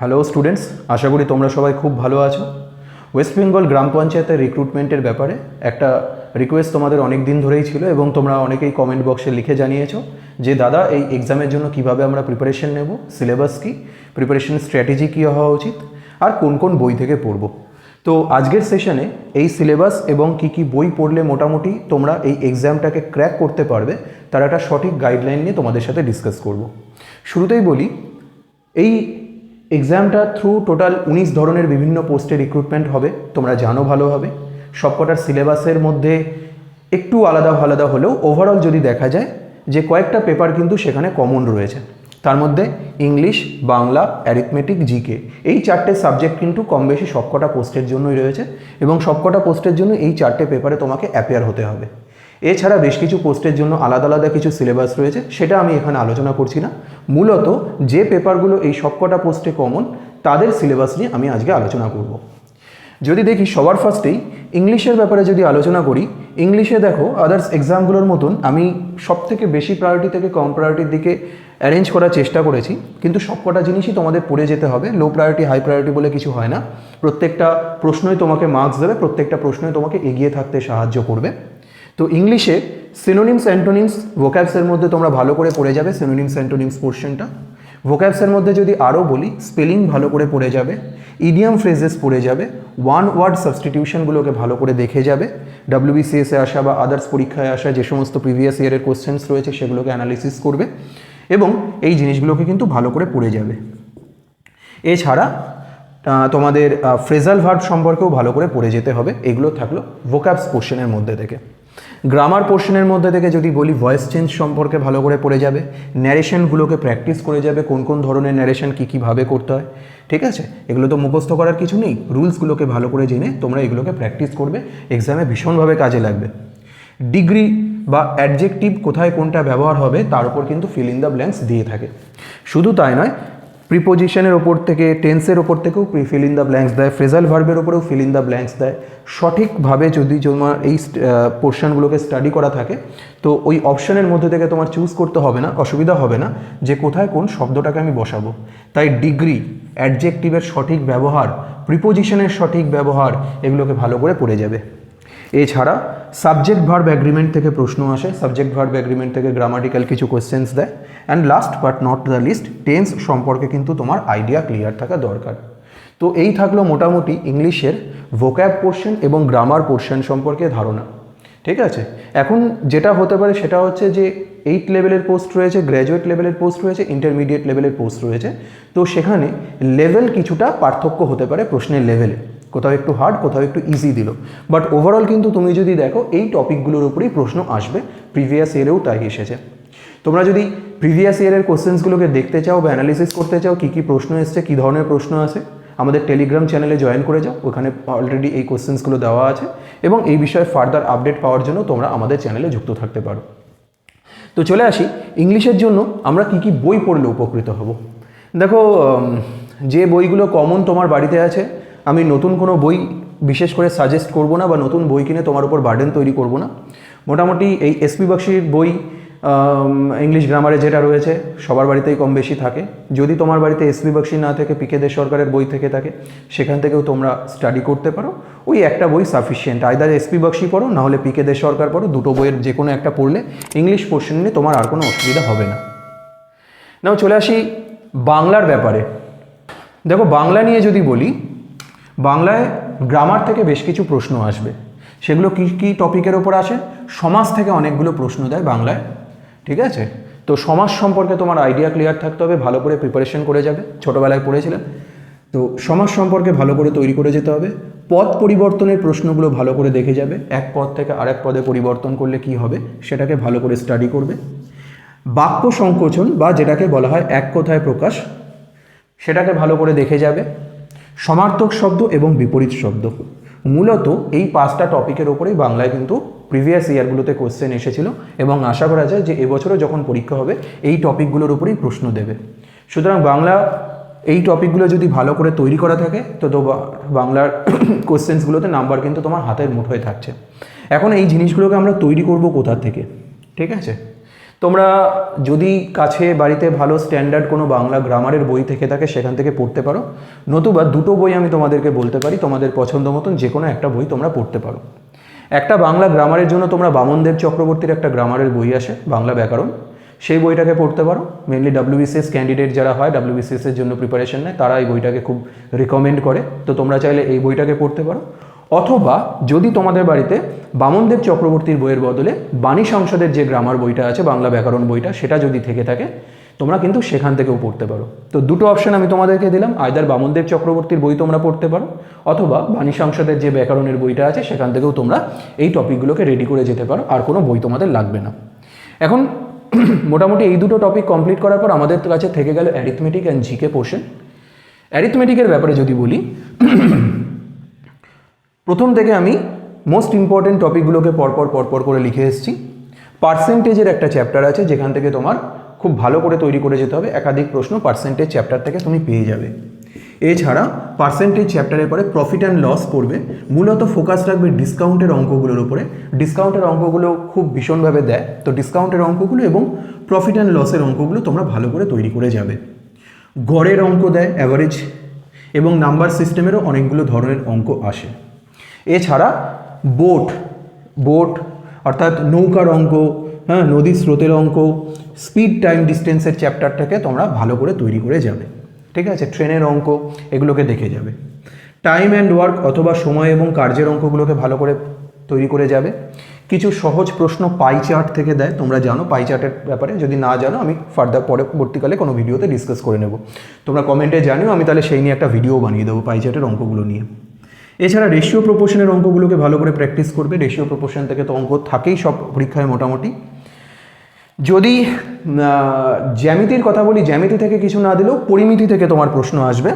Hello students আশা করি তোমরা সবাই খুব ভালো আছো। ওয়েস্ট বেঙ্গল গ্রাম পঞ্চায়েতের রিক্রুটমেন্টের ব্যাপারে একটা রিকোয়েস্ট তোমাদের অনেক দিন ধরেই ছিল এবং তোমরা অনেকেই কমেন্ট বক্সে লিখে জানিয়েছো যে, দাদা, এই এক্সামের জন্য কীভাবে আমরা প্রিপারেশন নেব? সিলেবাস কী? প্রিপারেশন স্ট্র্যাটেজি কী হওয়া উচিত? আর কোন কোন বই থেকে পড়ব? তো আজকের সেশনে এই সিলেবাস এবং কি কি বই পড়লে মোটামুটি তোমরা এই এক্সামটাকে ক্র্যাক করতে পারবে, তার একটা সঠিক গাইডলাইন নিয়ে তোমাদের সাথে ডিসকাস করব। শুরুতেই বলি, এই এক্সামটা থ্রু টোটাল উনিশ ধরনের বিভিন্ন পোস্টে রিক্রুটমেন্ট হবে, তোমরা জানো ভালোভাবে সবকটার সিলেবাসের মধ্যে একটু আলাদা আলাদা হলেও ওভারঅল যদি দেখা যায় যে কয়েকটা পেপার কিন্তু সেখানে কমন রয়েছে। তার মধ্যে ইংলিশ বাংলা অ্যারিথমেটিক জিকে এই চারটে সাবজেক্ট কিন্তু কম বেশি সবকটা পোস্টের জন্যই রয়েছে এবং সবকটা পোস্টের জন্য এই চারটে পেপারে তোমাকে অ্যাপেয়ার হতে হবে। এছাড়া বেশ কিছু পোস্টের জন্য আলাদা আলাদা কিছু সিলেবাস রয়েছে, সেটা আমি এখানে আলোচনা করছি না। মূলত যে পেপারগুলো এই সবকটা পোস্টে কমন তাদের সিলেবাস নিয়ে আমি আজকে আলোচনা করব। যদি দেখি সবার ফার্স্টেই ইংলিশের ব্যাপারে যদি আলোচনা করি, ইংলিশে দেখো আদার্স এক্সামগুলোর মতন আমি সব থেকে বেশি প্রায়োরিটি থেকে কম প্রায়োরিটির দিকে অ্যারেঞ্জ করার চেষ্টা করেছি, কিন্তু সবকটা জিনিসই তোমাদের পড়ে যেতে হবে। লো প্রায়োরিটি হাই প্রায়োরিটি বলে কিছু হয় না। প্রত্যেকটা প্রশ্নই তোমাকে মার্কস দেবে, প্রত্যেকটা প্রশ্নই তোমাকে এগিয়ে থাকতে সাহায্য করবে। তো ইংলিশে সিনোনিমস অ্যান্টোনিমস ভোক্যাবসের মধ্যে তোমরা ভালো করে পড়ে যাবে সিনোনিমস অ্যান্টোনিমস পোর্শনটা ভোক্যাবসের মধ্যে যদি আরও বলি স্পেলিং ভালো করে পড়ে যাবে ইডিয়াম ফ্রেজেস পড়ে যাবে ওয়ান ওয়ার্ড সাবস্টিটিউশনগুলোকে ভালো করে দেখে যাবে ডাব্লিউবিসিএসে আসা বা আদার্স পরীক্ষায় আসা যে সমস্ত প্রিভিয়াস ইয়ারের কোশ্চেন্স রয়েছে সেগুলোকে অ্যানালিসিস করবে এবং এই জিনিসগুলোকে কিন্তু ভালো করে পড়ে যাবে। এছাড়া তোমাদের ফ্রেজাল ভার্ব সম্পর্কেও ভালো করে পড়ে যেতে হবে, এগুলো থাকল ভোকাবস পোর্শনের মধ্যে থেকে। গ্রামার পোর্শনের মধ্যে থেকে যদি বলি ভয়েস চেঞ্জ সম্পর্কে ভালো করে পড়ে যাবে ন্যারেশনগুলোকে প্র্যাকটিস করে যাবে, কোন কোন ধরনের ন্যারেশন কী কীভাবে করতে হয়, ঠিক আছে? এগুলো তো মুখস্থ করার কিছু নেই। রুলসগুলোকে ভালো করে জেনে তোমরা এগুলোকে প্র্যাকটিস করবে এক্সামে ভীষণভাবে কাজে লাগবে। ডিগ্রি বা অ্যাডজেক্টিভ কোথায় কোনটা ব্যবহার হবে, তার উপর কিন্তু ফিল ইন দ্য ব্ল্যাঙ্কস দিয়ে থাকে। শুধু তাই নয় প্রিপোজিশনের ওপর থেকে টেন্সের ওপর থেকেও ফিল ইন দ্য ব্ল্যাঙ্কস দেয় ফ্রেজাল ভার্বের ওপরেও ফিল ইন দ্য ব্ল্যাঙ্কস দেয়। সঠিকভাবে যদি তোমার এই পোর্শনগুলোকে স্টাডি করা থাকে, তো ওই অপশনের মধ্যে থেকে তোমার চুজ করতে হবে না, অসুবিধা হবে না, যে কোথায় কোন শব্দটাকে আমি বসাবো। তাই ডিগ্রি অ্যাডজেক্টিভের সঠিক ব্যবহার প্রিপোজিশনের সঠিক ব্যবহার, এগুলোকে ভালো করে পড়ে যাবে। এছাড়া সাবজেক্ট ভার্ব অ্যাগ্রিমেন্ট থেকে প্রশ্ন আসে। সাবজেক্ট ভার্ব অ্যাগ্রিমেন্ট থেকে গ্রামাটিক্যাল কিছু কোয়েশ্চেন্স দেয়। And last but not the least tense সম্পর্কে কিন্তু তোমার আইডিয়া ক্লিয়ার থাকা দরকার। তো এই থাকল মোটামুটি ইংলিশের ভোক্যাব পোর্শন এবং গ্রামার পোর্শন সম্পর্কে ধারণা। ঠিক আছে? এখন যেটা হতে পারে সেটা হচ্ছে যে এইট লেভেলের পোস্ট রয়েছে গ্র্যাজুয়েট লেভেলের পোস্ট রয়েছে ইন্টারমিডিয়েট লেভেলের পোস্ট রয়েছে। তো সেখানে লেভেল কিছুটা পার্থক্য হতে পারে প্রশ্নের লেভেলে কোথাও একটু হার্ড কোথাও একটু ইজি দিল। বাট ওভারঅল কিন্তু তুমি যদি দেখো, এই টপিকগুলোর উপরেই প্রশ্ন আসবে। প্রিভিয়াস ইয়ারেও তাই এসেছে। তোমরা যদি প্রিভিয়াস ইয়ারের কোশ্চেন্সগুলোকে দেখতে চাও বা অ্যানালিসিস করতে চাও, কী কী প্রশ্ন এসছে, কী ধরনের প্রশ্ন আছে, আমাদের টেলিগ্রাম চ্যানেলে জয়েন করে যাও। ওখানে অলরেডি এই কোশ্চেন্সগুলো দেওয়া আছে। এবং এই বিষয়ে ফার্দার আপডেট পাওয়ার জন্য তোমরা আমাদের চ্যানেলে যুক্ত থাকতে পারো। তো চলে আসি। ইংলিশের জন্য আমরা কি কি বই পড়লে উপকৃত হব? দেখো যে বইগুলো কমন তোমার বাড়িতে আছে আমি নতুন কোনো বই বিশেষ করে সাজেস্ট করব না বা নতুন বই কিনে তোমার উপর বার্ডেন তৈরি করব না। মোটামুটি এই এসপি বক্সির বই ইংলিশ গ্রামারে যেটা রয়েছে, সবার বাড়িতেই কম বেশি থাকে। যদি তোমার বাড়িতে এসপি বক্সি না থেকে পিকে দে সরকারের বই থেকে থাকে, সেখান থেকেও তোমরা স্টাডি করতে পারো। ওই একটা বই সাফিসিয়েন্ট আয়দার এসপি বক্সি পড়ো নাহলে পিকে দে সরকার পড়ো, দুটো বইয়ের যে কোনো একটা পড়লে ইংলিশ পোর্শন নিয়ে তোমার আর কোনো অসুবিধা হবে না। নাও চলে আসি বাংলার ব্যাপারে। দেখো, বাংলা নিয়ে যদি বলি বাংলায় গ্রামার থেকে বেশ কিছু প্রশ্ন আসবে। সেগুলো কী কী টপিকের ওপর আসে? সমাজ থেকে অনেকগুলো প্রশ্ন দেয় বাংলায়, ঠিক আছে? তো সমাজ সম্পর্কে তোমার আইডিয়া ক্লিয়ার থাকতে হবে, ভালো করে প্রিপারেশন করে যাবে, ছোটোবেলায় পড়েছিলেন তো সমাজ সম্পর্কে ভালো করে তৈরি করে যেতে হবে পদ পরিবর্তনের প্রশ্নগুলো ভালো করে দেখে যাবে, এক পদ থেকে আরেক পদে পরিবর্তন করলে কি হবে, সেটাকে ভালো করে স্টাডি করবে। বাক্য সংকোচন বা যেটাকে বলা হয় এক কথায় প্রকাশ, সেটাকে ভালো করে দেখে যাবে। সমার্থক শব্দ এবং বিপরীত শব্দ। মূলত এই পাঁচটা টপিকের ওপরেই বাংলায় কিন্তু প্রিভিয়াস ইয়ারগুলোতে কোশ্চেন এসেছিল এবং আশা করা যায় যে এবছরও যখন পরীক্ষা হবে, এই টপিকগুলোর উপরেই প্রশ্ন দেবে। সুতরাং বাংলা এই টপিকগুলো যদি ভালো করে তৈরি করা থাকে, তো বাংলার কোশ্চেন্সগুলোতে নাম্বার কিন্তু তোমার হাতের মুঠোয় থাকছে। এখন এই জিনিসগুলোকে আমরা তৈরি করব কোথা থেকে? ঠিক আছে? তোমরা যদি কাছে বাড়িতে ভালো স্ট্যান্ডার্ড কোনো বাংলা গ্রামারের বই থেকে থাকে, সেখান থেকে পড়তে পারো। নতুবা দুটো বই আমি তোমাদেরকে বলতে পারি, তোমাদের পছন্দ মতন যে কোনো একটা বই তোমরা পড়তে পারো। একটা বাংলা গ্রামারের জন্য তোমরা বামনদেব চক্রবর্তীর একটা গ্রামারের বই আসে, বাংলা ব্যাকরণ। সেই বইটাকে পড়তে পারো। মেনলি ডাব্লিউবিসিএস ক্যান্ডিডেট যারা হয় ডাব্লিউবিসিএস এর জন্য প্রিপারেশন নেয়, তারা এই বইটাকে খুব রিকমেন্ড করে। তো তোমরা চাইলে এই বইটাকে পড়তে পারো। অথবা যদি তোমাদের বাড়িতে বামনদেব চক্রবর্তীর বইয়ের বদলে বাণী সংসদের যে গ্রামার বইটা আছে, বাংলা ব্যাকরণ বইটা, সেটা যদি থেকে থাকে, তোমরা কিন্তু সেখান থেকেও পড়তে পারো। তো দুটো অপশন আমি তোমাদেরকে দিলাম আয়দার বামনদেব চক্রবর্তীর বই তোমরা পড়তে পারো, অথবা বাণী সংসদের যে ব্যাকরণের বইটা আছে, সেখান থেকেও তোমরা এই টপিকগুলোকে রেডি করে যেতে পারো, আর কোনো বই তোমাদের লাগবে না। এখন মোটামুটি এই দুটো টপিক কমপ্লিট করার পর আমাদের কাছে থেকে গেল অ্যারিথমেটিক অ্যান্ড জিকে পোর্শন অ্যারিথমেটিকের ব্যাপারে যদি বলি প্রথম থেকে আমি মোস্ট ইম্পর্টেন্ট টপিকগুলোকে পরপর পরপর করে লিখে এসেছি। পার্সেন্টেজের একটা চ্যাপ্টার আছে, যেখান থেকে তোমার খুব ভালো করে তৈরি করে যেতে হবে। একাধিক প্রশ্ন পার্সেন্টেজ চ্যাপ্টার থেকে তুমি পেয়ে যাবে। এছাড়া পার্সেন্টেজ চ্যাপ্টারের পরে প্রফিট অ্যান্ড লস পড়বে। মূলত ফোকাস রাখবে ডিসকাউন্টের অঙ্কগুলোর উপরে। ডিসকাউন্টের অঙ্কগুলো খুব ভীষণভাবে দেয়। তো ডিসকাউন্টের অঙ্কগুলো এবং প্রফিট অ্যান্ড লসের অঙ্কগুলো তোমরা ভালো করে তৈরি করে যাবে। গড়ের অঙ্ক দেয় অ্যাভারেজ এবং নাম্বার সিস্টেমেরও অনেকগুলো ধরনের অঙ্ক আসে। এছাড়া বোট বোট অর্থাৎ নৌকার অঙ্ক হ্যাঁ নদীর স্রোতের অঙ্ক স্পিড টাইম ডিস্টেন্সের চ্যাপ্টারটাকে তোমরা ভালো করে তৈরি করে যাবে, ঠিক আছে? ট্রেনের অঙ্ক, এগুলোকে দেখে যাবে। টাইম অ্যান্ড ওয়ার্ক অথবা সময় এবং কার্যের অঙ্কগুলোকে ভালো করে তৈরি করে যাবে। কিছু সহজ প্রশ্ন পাই চার্ট থেকে দেয়, তোমরা জানো পাই চার্টের ব্যাপারে। যদি না জানো, আমি ফার্দার পরবর্তীকালে কোনো ভিডিওতে ডিসকাস করে নেব। তোমরা কমেন্টে জানিও, আমি তাহলে সেই নিয়ে একটা ভিডিও বানিয়ে দেবো পাই চার্টের অঙ্কগুলো নিয়ে। এছাড়া রেশিও প্রপোর্শনের অঙ্কগুলোকে ভালো করে প্র্যাকটিস করবে। রেশিও প্রপোর্শন থেকে তো অঙ্ক থাকেই, সব পরীক্ষায় মোটামুটি। যদি জ্যামিতির কথা বলি, জ্যামিতি থেকে কিছু না দিলেও পরিমিতি থেকে তোমার প্রশ্ন আসবে।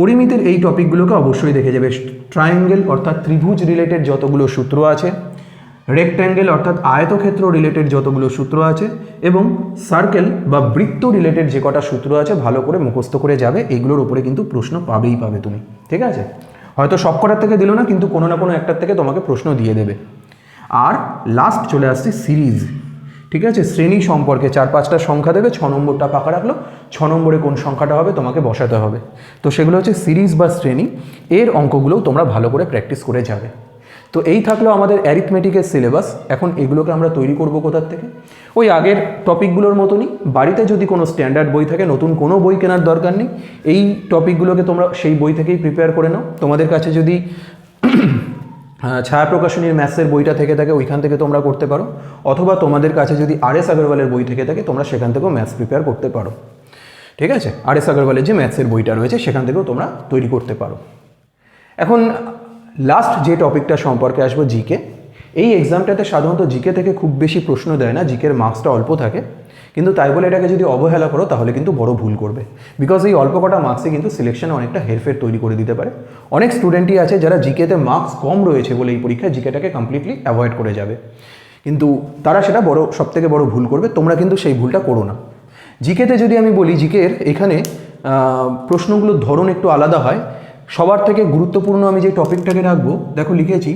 পরিমিতির এই টপিকগুলোকে অবশ্যই দেখে যাবে। ট্রায়াঙ্গেল অর্থাৎ ত্রিভুজ রিলেটেড যতগুলো সূত্র আছে রেক্ট্যাঙ্গেল অর্থাৎ আয়তক্ষেত্র রিলেটেড যতগুলো সূত্র আছে, এবং সার্কেল বা বৃত্ত রিলেটেড যে কটা সূত্র আছে, ভালো করে মুখস্থ করে যাবে। এগুলোর উপরে কিন্তু প্রশ্ন পাবেই পাবে তুমি। ঠিক আছে? হয়তো সবকটার থেকে দিল না, কিন্তু কোনো না কোনো একটার থেকে তোমাকে প্রশ্ন দিয়ে দেবে। আর লাস্ট চলে আসছে সিরিজ ঠিক আছে? শ্রেণি সম্পর্কে চার পাঁচটা সংখ্যা দেবে, ছ নম্বরটা ফাঁকা রাখল, ছ নম্বরে কোন সংখ্যাটা হবে তোমাকে বসাতে হবে। তো সেগুলো হচ্ছে সিরিজ বা শ্রেণি, এর অঙ্কগুলোও তোমরা ভালো করে প্র্যাকটিস করে যাবে। তো এই থাকল আমাদের অ্যারিথমেটিকের সিলেবাস এখন এগুলোকে আমরা তৈরি করব কোথার থেকে? ওই আগের টপিকগুলোর মতনই। বাড়িতে যদি কোনো স্ট্যান্ডার্ড বই থাকে, নতুন কোনো বই কেনার দরকার নেই। এই টপিকগুলোকে তোমরা সেই বই থেকেই প্রিপেয়ার করে নাও। তোমাদের কাছে যদি ছায়া প্রকাশনীর ম্যাথসের বইটা থেকে থাকে, ওইখান থেকে তোমরা করতে পারো। অথবা তোমাদের কাছে যদি আর এস আগরওয়ালের বই থেকে থাকে, তোমরা সেখান থেকেও ম্যাথস প্রিপেয়ার করতে পারো। ঠিক আছে? আর এস আগরওয়ালের যে ম্যাথসের বইটা রয়েছে, সেখান থেকেও তোমরা তৈরি করতে পারো। এখন লাস্ট যে টপিকটা সম্পর্কে আসব জিকে এই এক্সামটাতে সাধারণত জিকে থেকে খুব বেশি প্রশ্ন দেয় না জিকের মার্কসটা অল্প থাকে। কিন্তু তাই বলে এটাকে যদি অবহেলা করো, তাহলে কিন্তু বড় ভুল করবে। বিকজ এই অল্প কটা মার্কসে কিন্তু সিলেকশনে অনেকটা হেরফের তৈরি করে দিতে পারে। অনেক স্টুডেন্টই আছে যারা জিকেতে মার্কস কম রয়েছে বলে এই পরীক্ষায় জিকেটাকে কমপ্লিটলি অ্যাভয়েড করে যাবে। কিন্তু তারা সেটা বড় সব থেকে বড় ভুল করবে, তোমরা কিন্তু সেই ভুলটা করো না। জিকেতে যদি আমি বলি জিকের এখানে প্রশ্নগুলোর ধরন একটু আলাদা হয়। সবার থেকে গুরুত্বপূর্ণ আমি যে টপিকটাকে রাখব, দেখো লিখেছি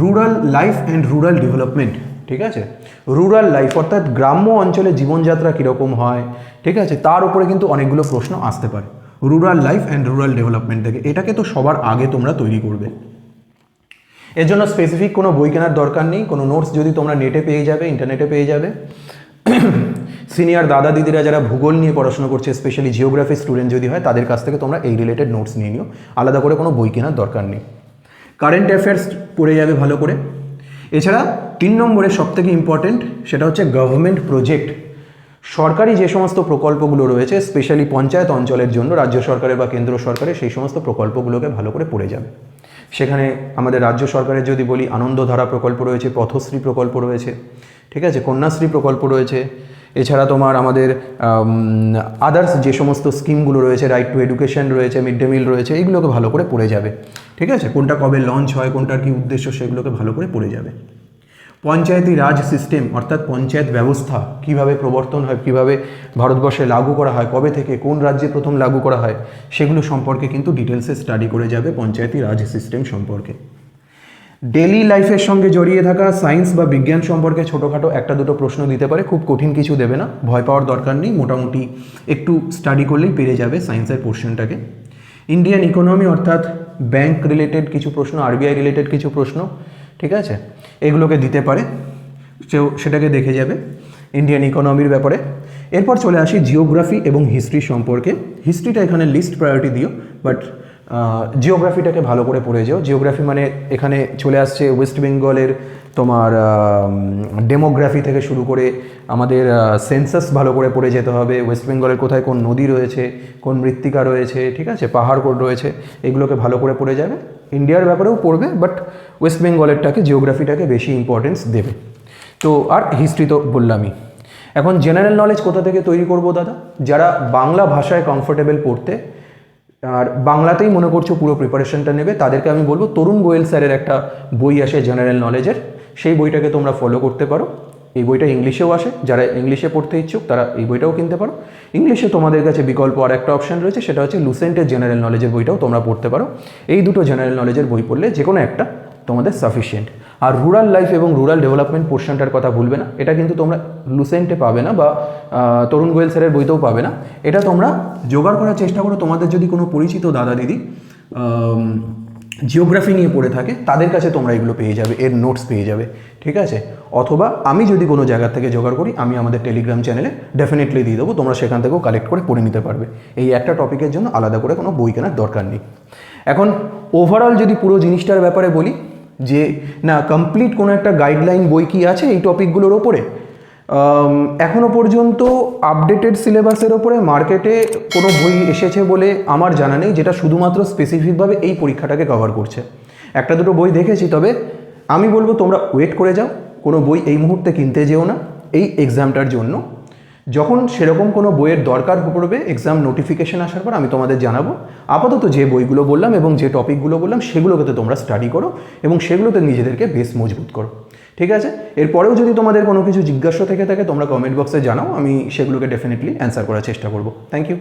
rural life and rural development ঠিক আছে? রুরাল লাইফ অর্থাৎ গ্রাম্য অঞ্চলে জীবনযাত্রা কীরকম হয়, ঠিক আছে? তার উপরে কিন্তু অনেকগুলো প্রশ্ন আসতে পারে। Rural life and rural development থেকে। এটাকে তো সবার আগে তোমরা তৈরি করবে। এর জন্য স্পেসিফিক কোনো বই কেনার দরকার নেই, কোনো নোটস যদি তোমরা নেটে পেয়ে যাবে ইন্টারনেটে পেয়ে যাবে। সিনিয়র দাদা দিদিরা যারা ভূগোল নিয়ে পড়াশোনা করছে স্পেশালি জিওগ্রাফি স্টুডেন্ট যদি হয়, তাদের কাছ থেকে তোমরা এই রিলেটেড নোটস নিয়ে নিও। আলাদা করে কোনো বই কেনার দরকার নেই। কারেন্ট অ্যাফেয়ার্স পড়ে যাবে ভালো করে। এছাড়া তিন নম্বরে সবথেকে ইম্পর্টেন্ট সেটা হচ্ছে গভর্নমেন্ট প্রজেক্ট সরকারি যে সমস্ত প্রকল্পগুলো রয়েছে স্পেশালি পঞ্চায়েত অঞ্চলের জন্য, রাজ্য সরকারের বা কেন্দ্র সরকারের, সেই সমস্ত প্রকল্পগুলোকে ভালো করে পড়ে যাবে। সেখানে আমাদের রাজ্য সরকারের যদি বলি, আনন্দধারা প্রকল্প রয়েছে, পথশ্রী প্রকল্প রয়েছে। ঠিক আছে? কন্যাশ্রী প্রকল্প রয়েছে। এছাড়া তোমার আমাদের আদার্স যে সমস্ত স্কিমগুলো রয়েছে রাইট টু এডুকেশন রয়েছে মিড ডে মিল রয়েছে এইগুলোকে ভালো করে পড়ে যাবে। ঠিক আছে? কোনটা কবে লঞ্চ হয়, কোনটার কী উদ্দেশ্য, সেগুলোকে ভালো করে পড়ে যাবে। পঞ্চায়েতি রাজ সিস্টেম অর্থাৎ পঞ্চায়েত ব্যবস্থা, কীভাবে প্রবর্তন হয়, কীভাবে ভারতবর্ষে লাগু করা হয়, কবে থেকে কোন রাজ্যে প্রথম লাগু করা হয়, সেগুলো সম্পর্কে কিন্তু ডিটেলসে স্টাডি করে যাবে পঞ্চায়েতি রাজ সিস্টেম সম্পর্কে। ডেলি লাইফের সঙ্গে জড়িয়ে থাকা সায়েন্স বা বিজ্ঞান সম্পর্কে ছোটোখাটো একটা দুটো প্রশ্ন দিতে পারে, খুব কঠিন কিছু দেবে না, ভয় পাওয়ার দরকার নেই, মোটামুটি একটু স্টাডি করলেই পেরে যাবে সায়েন্সের পোর্শনটাকে ইন্ডিয়ান ইকোনমি অর্থাৎ ব্যাংক রিলেটেড কিছু প্রশ্ন আরবিআই রিলেটেড কিছু প্রশ্ন, ঠিক আছে? এগুলোকে দিতে পারে সেটাকে দেখে যাবে ইন্ডিয়ান ইকোনমির ব্যাপারে। এরপর চলে আসি জিওগ্রাফি এবং হিস্ট্রি সম্পর্কে। হিস্ট্রিটা এখানে লিস্ট প্রায়োরিটি দিও বাট জিওগ্রাফিটাকে ভালো করে পড়ে যাও। জিওগ্রাফি মানে এখানে চলে আসছে ওয়েস্ট বেঙ্গলের তোমার ডেমোগ্রাফি থেকে শুরু করে আমাদের সেন্সাস ভালো করে পড়ে যেতে হবে। ওয়েস্ট বেঙ্গলের কোথায় কোন নদী রয়েছে, কোন মৃত্তিকা রয়েছে, ঠিক আছে? পাহাড় কোন রয়েছে, এগুলোকে ভালো করে পড়ে যাবে। ইন্ডিয়ার ব্যাপারেও পড়বে বাট ওয়েস্ট বেঙ্গলেরটাকে জিওগ্রাফিটাকে বেশি ইম্পর্টেন্স দেবে। তো আর হিস্ট্রি তো বললামই। এখন জেনারেল নলেজ কোথা থেকে তৈরি করব দাদা? যারা বাংলা ভাষায় কমফোর্টেবল পড়তে আর বাংলাতেই মনে করছ পুরো প্রিপারেশনটা নেবে, তাদেরকে আমি বলব তরুণ গোয়েল স্যারের একটা বই আসে জেনারেল নলেজের সেই বইটাকে তোমরা ফলো করতে পারো। এই বইটা ইংলিশেও আসে, যারা ইংলিশে পড়তে ইচ্ছুক তারা এই বইটাও কিনতে পারো। ইংলিশে তোমাদের কাছে বিকল্প আর একটা অপশন রয়েছে, সেটা হচ্ছে লুসেন্টের জেনারেল নলেজের বইটাও তোমরা পড়তে পারো। এই দুটো জেনারেল নলেজের বই পড়লে যে কোনো একটা তোমাদের সাফিসিয়েন্ট আর রুরাল লাইফ এবং রুরাল ডেভেলপমেন্ট পোর্শনটার কথা ভুলবে না। এটা কিন্তু তোমরা লুসেন্টে পাবে না বা তরুণ গোয়েল স্যারের বইতেও পাবে না। এটা তোমরা জোগাড় করার চেষ্টা করো। তোমাদের যদি কোনো পরিচিত দাদা দিদি জিওগ্রাফি নিয়ে পড়ে থাকে, তাদের কাছে তোমরা এগুলো পেয়ে যাবে, এর নোটস পেয়ে যাবে। ঠিক আছে? অথবা আমি যদি কোনো জায়গা থেকে জোগাড় করি, আমি আমাদের টেলিগ্রাম চ্যানেলে ডেফিনেটলি দিয়ে দেবো। তোমরা সেখান থেকেও কালেক্ট করে পড়ে নিতে পারবে। এই একটা টপিকের জন্য আলাদা করে কোনো বই কেনার দরকার নেই। এখন ওভারঅল যদি পুরো জিনিসটার ব্যাপারে বলি যে না কমপ্লিট কোনো একটা গাইডলাইন বই কি আছে এই টপিকগুলোর ওপরে? আম, এখনও পর্যন্ত আপডেটেড সিলেবাসের ওপরে মার্কেটে কোনো বই এসেছে বলে আমার জানা নেই যেটা শুধুমাত্র স্পেসিফিকভাবে এই পরীক্ষাটাকে কভার করছে। একটা দুটো বই দেখেছি তবে আমি বলব তোমরা ওয়েট করে যাও কোনো বই এই মুহূর্তে কিনতে যেও না এই এক্সামটার জন্য। যখন সেরকম কোনো বইয়ের দরকার পড়বে এক্সাম নোটিফিকেশন আসার পর আমি তোমাদের জানাব। আপাতত যে বইগুলো বললাম এবং যে টপিকগুলো বললাম সেগুলোকে তোমরা স্টাডি করো এবং সেগুলোতে নিজেদেরকে বেশ মজবুত করো। ঠিক আছে? এরপরেও যদি তোমাদের কোনো কিছু জিজ্ঞাসা থেকে থাকে, তোমরা কমেন্ট বক্সে জানাও, আমি সেগুলোকে ডেফিনেটলি অ্যান্সার করার চেষ্টা করব। Thank you